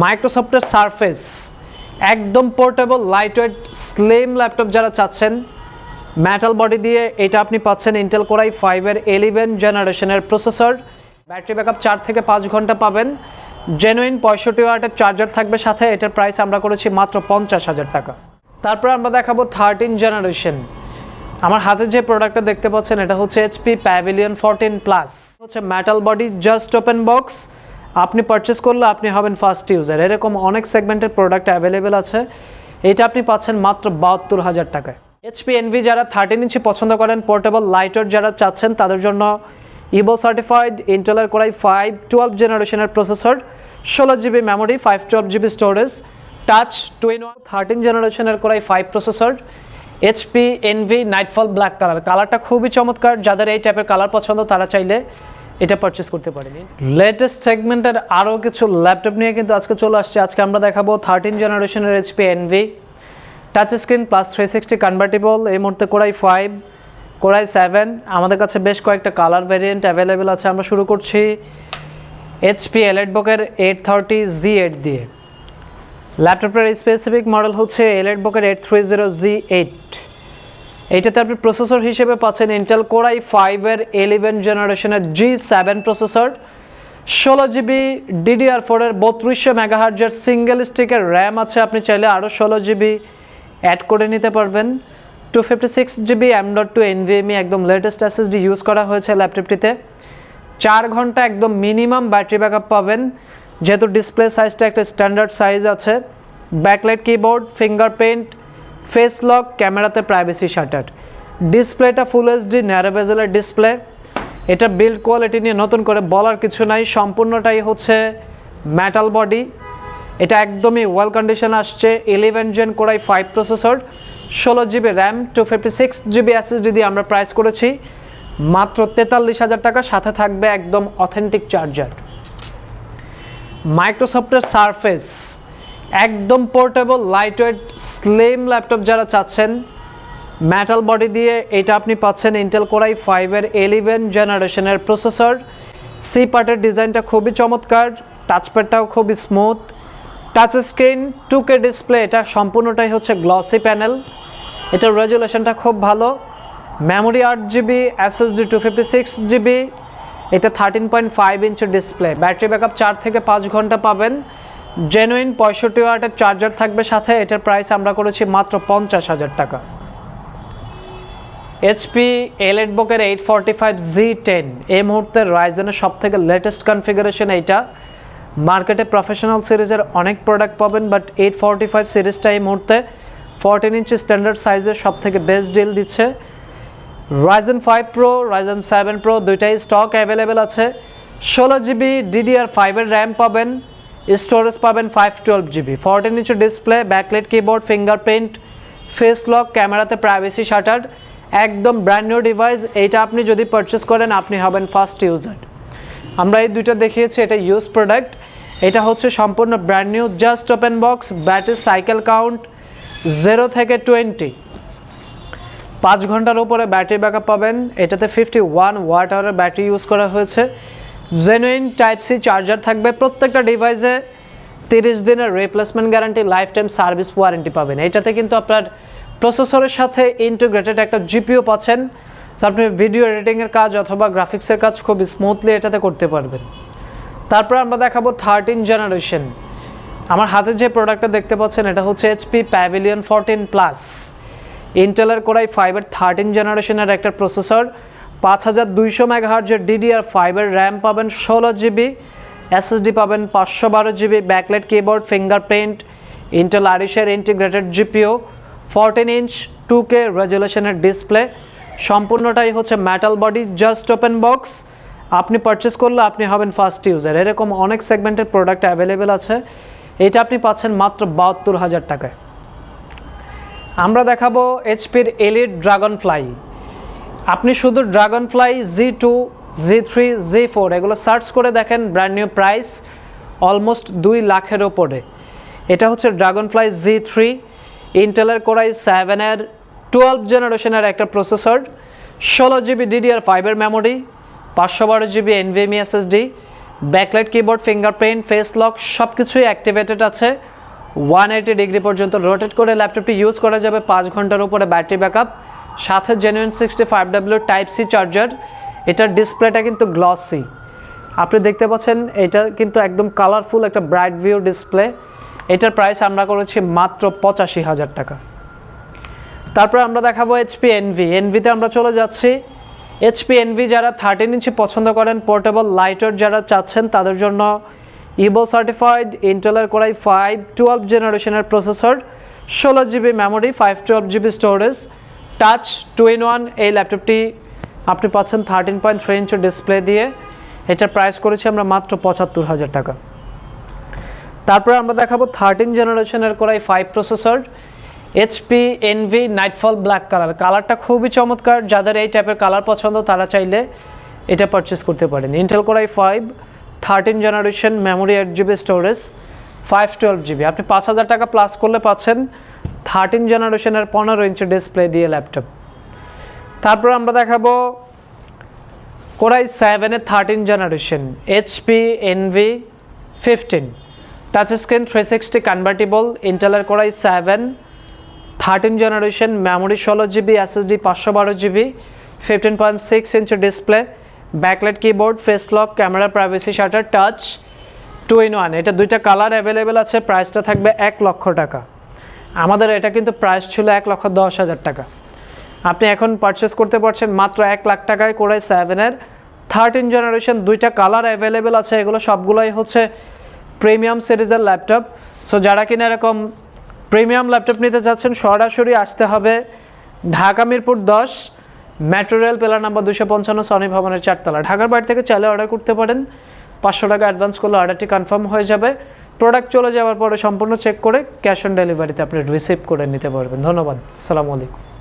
মাইক্রোসফটের সারফেস একদম portable light weight slim laptop যারা চাচ্ছেন মেটাল বডি দিয়ে এটা আপনি পাচ্ছেন ইন্টেল কোরাই ফাইভের এলিভেন জেনারেশনের প্রসেসর ব্যাটারি ব্যাকআপ চার থেকে পাঁচ ঘণ্টা পাবেন। জেনুইন পঁয়ষট্টি ওয়াটের চার্জার থাকবে সাথে, এটার প্রাইস আমরা করেছি মাত্র পঞ্চাশ হাজার টাকা। তারপর আমরা দেখাবো থার্টিন জেনারেশন আমার হাতে যে প্রোডাক্টটা দেখতে পাচ্ছেন, এটা হচ্ছে এইচপি প্যাভিলিয়ন ফোরটিন প্লাস হচ্ছে metal body just open box আপনি পারচেস করলে আপনি হবেন ফার্স্ট ইউজার এরকম অনেক সেগমেন্টের প্রোডাক্ট অ্যাভেলেবেল আছে। এটা আপনি পাচ্ছেন মাত্র বাহাত্তর হাজার টাকায়। এইচপি এনভি যারা থার্টিন ইঞ্চি পছন্দ করেন পোর্টেবল লাইটার যারা চাচ্ছেন, তাদের জন্য ইভো সার্টিফাইড ইন্টেলের কোরাই ফাইভ টুয়েলভ জেনারেশনের প্রসেসর ষোলো GB memory five twelve GB storage touch two in one thirteen জেনারেশনের core i five processor HP Envy nightfall black colour কালারটা খুবই চমৎকার। যাদের এই টাইপের কালার পছন্দ, তারা চাইলে এটা পারচেস করতে পারেন। লেটেস্ট সেগমেন্টের আরও কিছু ল্যাপটপ নিয়ে কিন্তু আজকে চলে আসছে। আজকে আমরা দেখাবো থার্টিন জেনারেশনের HP Envy touch screen plus three sixty convertible এই মুহূর্তে কোরাই ফাইভ কোরাই সেভেন আমাদের কাছে বেশ কয়েকটা কালার ভ্যারিয়েন্ট অ্যাভেলেবেল আছে। আমরা শুরু করছি এইচপি এলেটবকের এইট থার্টি জি এইট দিয়ে। ল্যাপটপের স্পেসিফিক মডেল হচ্ছে এলেটবকের eight three zero G eight এইটাতে আপনি প্রসেসর হিসেবে পাচ্ছেন ইন্টেল কোরাই ফাইভের এলিভেন জেনারেশনের জি সেভেন প্রসেসর ষোলো জিবি ডিডিআর ফোরের বত্রিশশো মেগাহার্জের সিঙ্গেল স্টিকের র্যাম আছে। আপনি চাইলে আরও ষোলো জিবি অ্যাড করে নিতে পারবেন। Two fifty six GB M dot two NVMe একদম লেটেস্ট এসএসডি ইউজ করা হয়েছে ল্যাপটপটিতে চার ঘণ্টা একদম মিনিমাম ব্যাটারি ব্যাকআপ পাবেন। যেহেতু ডিসপ্লে সাইজটা একটা স্ট্যান্ডার্ড সাইজ আছে। Backlight keyboard fingerprint face lock ক্যামেরাতে প্রাইভেসি শাটার ডিসপ্লেটা ফুল এইচডি ন্যারোভেজেলের ডিসপ্লে এটা বিল্ড কোয়ালিটি নিয়ে নতুন করে বলার কিছু নাই। সম্পূর্ণটাই হচ্ছে মেটাল বডি এটা একদমই ওয়েল কন্ডিশন আসছে। Eleven gen core i five processor ষোলো GB RAM two fifty six GB SSD দিয়ে আমরা প্রাইস করেছি। মাত্র তেতাল্লিশ হাজার টাকা। সাথে থাকবে একদম অথেন্টিক চার্জার মাইক্রোসফটের সারফেস একদম portable light weight slim laptop যারা চাচ্ছেন মেটাল বডি দিয়ে এটা আপনি পাচ্ছেন ইন্টেল কোরাই ফাইভের এলিভেন জেনারেশনের প্রসেসর সি পার্টের ডিজাইনটা খুবই চমৎকার টাচপ্যাডটাও খুবই smooth touch screen two K display এটা সম্পূর্ণটাই হচ্ছে গ্লসি প্যানেল এটার রেজুলেশনটা খুব ভালো। মেমোরি আট GB SSD two fifty six GB এটা থার্টিন পয়েন্ট ফাইভ ইঞ্চের ডিসপ্লে ব্যাটারি ব্যাকআপ চার থেকে পাঁচ ঘণ্টা পাবেন। জেনুইন পঁয়ষট্টি ওয়াটের চার্জার থাকবে সাথে, এটার প্রাইস আমরা করেছি মাত্র পঞ্চাশ হাজার টাকা। HP এলেটবুকের eight forty five G ten এই মুহূর্তে রাইজনের সব থেকে লেটেস্ট কনফিগারেশন এইটা। মার্কেটে প্রফেশনাল সিরিজের অনেক প্রোডাক্ট পাবেন বাট এইট ফর্টি ফাইভ সিরিজটা এই মুহূর্তে ফোরটিন ইঞ্চি স্ট্যান্ডার্ড সাইজের সব থেকে বেস্ট ডিল দিচ্ছে। Ryzen five pro Ryzen seven pro দুইটাই স্টক অ্যাভেলেবেল আছে। ষোলো জিবি ডিডিআর ফাইভের র্যাম পাবেন। স্টোরেজ পাবেন five twelve GB fourteen inch display backlit keyboard fingerprint face lock ক্যামেরাতে প্রাইভেসি শাটার একদম ব্র্যান্ড নিউ ডিভাইস এইটা আপনি যদি পারচেস করেন, আপনি হবেন ফার্স্ট ইউজার আমরা এই দুইটা দেখিয়েছি, এটা ইউজ প্রোডাক্ট এটা হচ্ছে সম্পূর্ণ brand new just open box battery cycle count zero থেকে টোয়েন্টি পাঁচ ঘণ্টার উপরে ব্যাটারি ব্যাকআপ পাবেন। এটাতে ফিফটি ওয়ান ওয়াট আওয়ারের ব্যাটারি ইউজ করা হয়েছে। জেনুইন টাইপ সি চার্জার থাকবে প্রত্যেকটা ডিভাইসে তিরিশ দিনের replacement guarantee life time service warranty পাবেন। এটাতে কিন্তু আপনার প্রসেসরের সাথে ইন্টিগ্রেটেড একটা জিপিও পাচ্ছেন। সো আপনি ভিডিও এডিটিংয়ের কাজ অথবা গ্রাফিক্সের কাজ খুব স্মুথলি এটাতে করতে পারবেন। তারপর আমরা দেখাবো থার্টিন জেনারেশন আমার হাতে যে প্রোডাক্টটা দেখতে পাচ্ছেন, এটা হচ্ছে এইচপি প্যাভিলিয়ন ফোরটিন প্লাস ইন্টেলের কোরাই ফাইভের থার্টিন জেনারেশনের একটা প্রসেসর পাঁচ হাজার দুইশো মেগাহার্জের ডিডিআর ফাইভের র্যাম পাবেন ষোলো জিবি, এসএসডি পাবেন পাঁচশো বারো GB backlit keyboard, fingerprint, Intel আরিশের integrated GPU fourteen inch two K রেজুলেশনের display. সম্পূর্ণটাই হচ্ছে metal body just open box আপনি পারচেস করলে আপনি হবেন ফার্স্ট ইউজার এরকম অনেক সেগমেন্টের প্রোডাক্ট অ্যাভেলেবেল আছে। এটা আপনি পাচ্ছেন মাত্র বাহাত্তর হাজার টাকায়। আমরা দেখাবো এইচপির এলিট ড্রাগন ফ্লাই আপনি শুধু dragon fly G two, G three, G four এগুলো সার্চ করে দেখেন ব্র্যান্ড নিউ প্রাইস, অলমোস্ট দুই লাখের ওপরে। এটা হচ্ছে ড্রাগন ফ্লাই জি থ্রি, ইন্টেলের কোরাই সেভেনের টুয়েলভ জেনারেশনের একটা প্রসেসর, ষোলো জিবি ডিডিআর ফাইভের মেমোরি, পাঁচশো বারো GB NVMe SSD, backlight keyboard, fingerprint, face lock সব কিছুই অ্যাক্টিভেটেড আছে। ওয়ান এইটি ডিগ্রি পর্যন্ত রোটেট করে ল্যাপটপটি ইউজ করা যাবে পাঁচ ঘণ্টার উপরে ব্যাটারি ব্যাকআপ। সাথে genuine sixty five W type C charger এটার ডিসপ্লেটা কিন্তু গ্লসি আপনি দেখতে পাচ্ছেন, এটা কিন্তু একদম কালারফুল একটা ব্রাইট ভিউ ডিসপ্লে এটার প্রাইস আমরা করেছি মাত্র পঁচাশি হাজার টাকা। তারপর আমরা দেখাবো এইচপি এনভি এনভিতে আমরা চলে যাচ্ছি। এইচপি এনভি যারা থার্টিন ইঞ্চি পছন্দ করেন পোর্টেবল লাইটার যারা চাচ্ছেন, তাদের জন্য ইবো সার্টিফাইড ইন্টেলের কোরাই ফাইভ টুয়েলভ জেনারেশনের প্রসেসর ষোলো GB memory five twelve GB storage touch two in one এই ল্যাপটপটি আপনি পাচ্ছেন thirteen point three inch display দিয়ে। এটার প্রাইস করেছি আমরা মাত্র পঁচাত্তর হাজার টাকা। তারপরে আমরা দেখাবো থার্টিন জেনারেশনের core i five processor HP Envy Nightfall black colour কালারটা খুবই চমৎকার। যাদের এই টাইপের কালার পছন্দ, তারা চাইলে এটা পারচেস করতে পারেন। Intel core i five thirteen generation memory eight GB storage five twelve GB আপনি পাঁচ হাজার টাকা প্লাস করলে পাচ্ছেন থার্টিন জেনারেশনের পনেরো ইঞ্চি ডিসপ্লে দিয়ে ল্যাপটপ তারপর আমরা দেখাবো কোরাই সেভেনের thirteen generation HP Envy fifteen touch screen three sixty convertible ইন্টেলের core i seven thirteen generation memory ষোলো জিবি এসএসডি পাঁচশো বারো GB fifteen point six inch display backlight keyboard face lock camera privacy shutter touch two in one এটা দুইটা colour available আছে প্রাইসটা থাকবে এক লক্ষ টাকা। আমাদের এটা কিন্তু প্রাইস ছিল এক লক্ষ দশ হাজার টাকা। আপনি এখন পারচেস করতে পারছেন মাত্র এক লাখ টাকায় করে সেভেনের থার্টিন জেনারেশন দুইটা কালার অ্যাভেলেবেল আছে, এগুলো সবগুলোই হচ্ছে প্রিমিয়াম সিরিজের ল্যাপটপ সো যারা কিনা এরকম প্রিমিয়াম ল্যাপটপ নিতে চাচ্ছেন, সরাসরি আসতে হবে ঢাকা মিরপুর দশ মেট্রো রেল পেলার নাম্বার দুশো পঞ্চান্ন সনি ভবনের চারতলা। ঢাকার বাড়ি থেকে চাইলে অর্ডার করতে পারেন। পাঁচশো টাকা অ্যাডভান্স করলে অর্ডারটি কনফার্ম হয়ে যাবে। প্রোডাক্ট চলে যাওয়ার পরে সম্পূর্ণ চেক করে ক্যাশ অন ডেলিভারিতে আপনি রিসিভ করে নিতে পারবেন। ধন্যবাদ। আসসালামু আলাইকুম।